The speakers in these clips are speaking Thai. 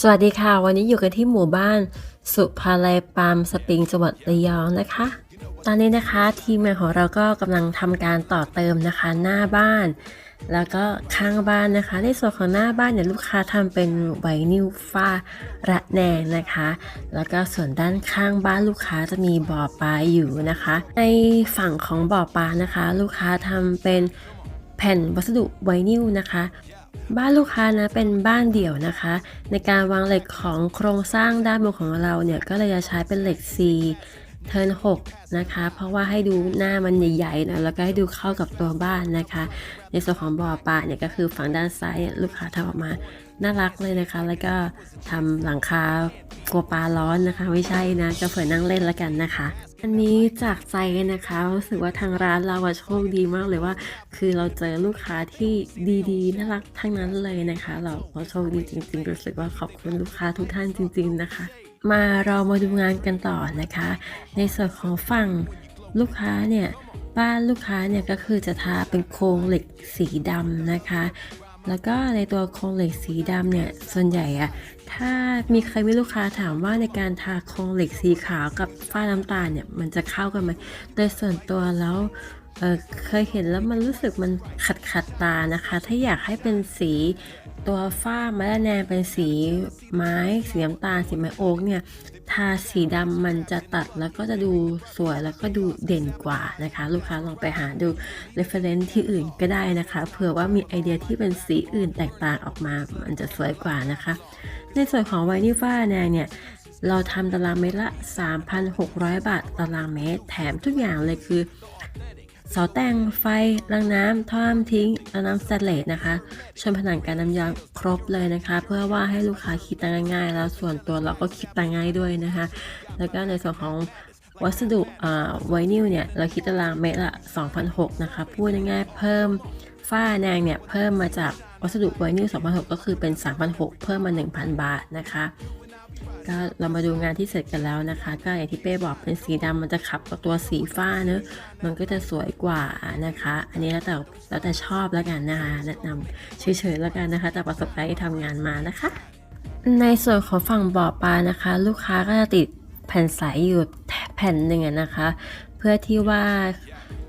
สวัสดีค่ะ วันนี้อยู่กันที่หมู่บ้าน สุภาลัยปามสปริงจังหวัดระยองนะคะ ตอนนี้นะคะทีมงานของเราก็กำลังทำการต่อเติมนะคะ หน้าบ้าน แล้วก็ข้างบ้านนะคะ ในส่วนของหน้าบ้านเนี่ยลูกค้าทำเป็นไวนิลฟ้าระแนงนะคะ แล้วก็ส่วนด้านข้างบ้านลูกค้าจะมีบ่อปลาอยู่นะคะ ในฝั่งของบ่อปลานะคะ ลูกค้าทำเป็นแผ่นวัสดุไวนิลนะคะ บ้านลูกค้านะเป็นบ้านเดี่ยวนะคะ ในการวางเหล็กของโครงสร้างด้านบนของเราเนี่ยก็เลยจะใช้เป็นเหล็ก C เทิร์น6นะคะ เพราะว่าให้ดูหน้ามันใหญ่ๆนะแล้วก็ให้ดูเข้ากับตัวบ้านนะคะ ในส่วนของบ่อปลาเนี่ยก็คือฝั่งด้านซ้ายลูกค้าทำออกมาน่ารักเลยนะคะ แล้วก็ทำหลังคากลัวปลาร้อนนะคะ ไม่ใช่นะก็เผื่อนั่งเล่นแล้วกันนะคะอันนี้จากใจนะคะรู้สึกว่าทางร้านเราโชคดีมากเลยว่า คือเราเจอลูกค้าที่ดีๆน่ารักทั้งนั้นเลยนะคะ เราโชคดีจริง ๆ รู้สึกว่าขอบคุณลูกค้าทุกท่านจริง ๆ นะคะ มาเรามาดูงานกันต่อนะคะ ในส่วนของฝั่งลูกค้าเนี่ยบ้านลูกค้าเนี่ยก็คือจะทาเป็นโครงเหล็กสีดำนะคะ แล้วก็ในตัวโครงเหล็กสีดำเนี่ยส่วนใหญ่อะถ้ามีใครมีลูกค้าถามว่าในการทาโครงเหล็กสีขาวกับฝ้าน้ำตาลเนี่ยมันจะเข้ากันไหมโดยส่วนตัวแล้ว เออเคยเห็นแล้วมันรู้สึกมันขัดขัดตานะคะ ถ้าอยากให้เป็นสีตัวฝ้าม้ระแนเป็นสีไม้สีน้ำตาลสีไม้โอ๊กเนี่ยทาสีดำมันจะตัดแล้วก็จะดูสวยแล้วก็ดูเด่นกว่านะคะ ลูกค้าลองไปหาดู reference ที่อื่นก็ได้นะคะเผื่อว่ามีไอเดียที่เป็นสีอื่นแตกต่างออกมามันจะสวยกว่านะคะ ในส่วนของไวนิฟ้าแนเนี่ยเราทำตารางเมตรละ 3,600 บาทตารางเมตร แถมทุกอย่างเลยคือ เสาแต่งไฟรางน้ำท่อน้ำทิ้งและน้ำสแตนเลสนะคะชนผนังการน้ำยางครบเลยนะคะ เพื่อว่าให้ลูกค้าคิดตังง่ายๆ แล้วส่วนตัวเราก็คิดตังง่ายด้วยนะคะ แล้วก็ในส่วนของวัสดุไวนิลเนี่ย เราคิดตารางเมตรละ2,600นะคะ พูดง่ายๆเพิ่มฝ้าแนงเนี่ย เพิ่มมาจากวัสดุไวนิล2,600ก็คือเป็น3,600เพิ่มมา 1,000 บาทนะคะ ก็เรามาดูงานที่เสร็จกันแล้วนะคะ ก็อย่างที่เป้บอกเป็นสีดำมันจะขับกับตัวสีฟ้าเนอะมันก็จะสวยกว่านะคะ อันนี้แล้วแต่แล้วแต่ชอบแล้วกันนะคะแนะนำเฉยๆแล้วกันนะคะจากประสบการณ์ที่ทำงานมานะคะ ในส่วนของฝั่งบ่อปลานะคะ ลูกค้าก็จะติดแผ่นใสอยู่แผ่นหนึ่งนะคะ เพื่อที่ว่า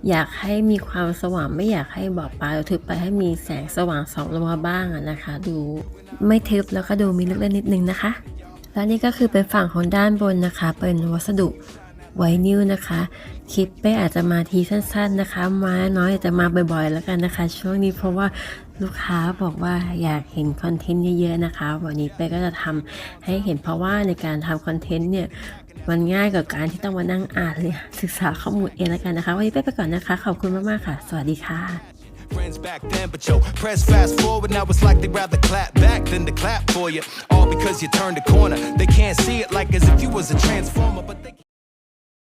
อยากให้มีความสว่างไม่อยากให้บ่อปลาทึบไปให้มีแสงสว่างสองลงมาบ้างนะคะ ดูไม่ทึบแล้วก็ดูมีลึกเล่นนิดนึงนะคะ และนี่ก็คือเป็นฝั่งของด้านบนนะคะ เป็นวัสดุไวนิลนะคะคลิปเป้อาจจะมาทีสั้นๆนะคะ มาน้อยอาจจะมาบ่อยๆ แล้วกันนะคะ ช่วงนี้เพราะว่าลูกค้าบอกว่าอยากเห็นคอนเทนต์เยอะๆนะคะ วันนี้เป้ก็จะทำให้เห็นเพราะว่าในการทำคอนเทนต์เนี่ยมันง่ายกว่าการที่ต้องมานั่งอ่านเลยศึกษาข้อมูลเองแล้วกันนะคะ วันนี้เป้ไปก่อนนะคะ ขอบคุณมากๆค่ะ สวัสดีค่ะ friends back then, but yo, press fast forward. Now it's like they'd rather clap back than to clap for you. All because you turned a corner. They can't see it like as if you was a transformer, but they